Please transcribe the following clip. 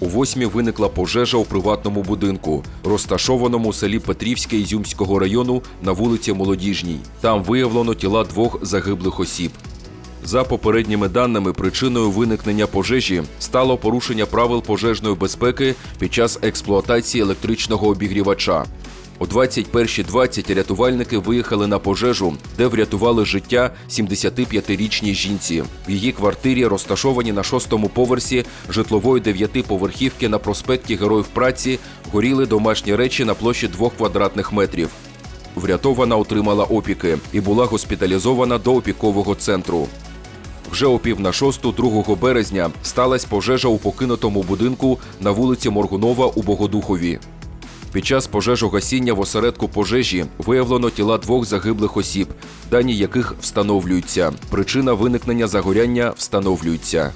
О восьмі виникла пожежа у приватному будинку, розташованому у селі Петрівське Ізюмського району на вулиці Молодіжній. Там виявлено тіла двох загиблих осіб. За попередніми даними, причиною виникнення пожежі стало порушення правил пожежної безпеки під час експлуатації електричного обігрівача. О 21.20 рятувальники виїхали на пожежу, де врятували життя 75-річній жінці. В її квартирі, розташованій на шостому поверсі житлової дев'ятиповерхівки на проспекті Героїв праці, горіли домашні речі на площі двох квадратних метрів. Врятована отримала опіки і була госпіталізована до опікового центру. Вже о пів на шосту 2 березня сталася пожежа у покинутому будинку на вулиці Моргунова у Богодухові. Під час пожежогасіння в осередку пожежі виявлено тіла двох загиблих осіб, дані яких встановлюються. Причина виникнення загоряння встановлюється.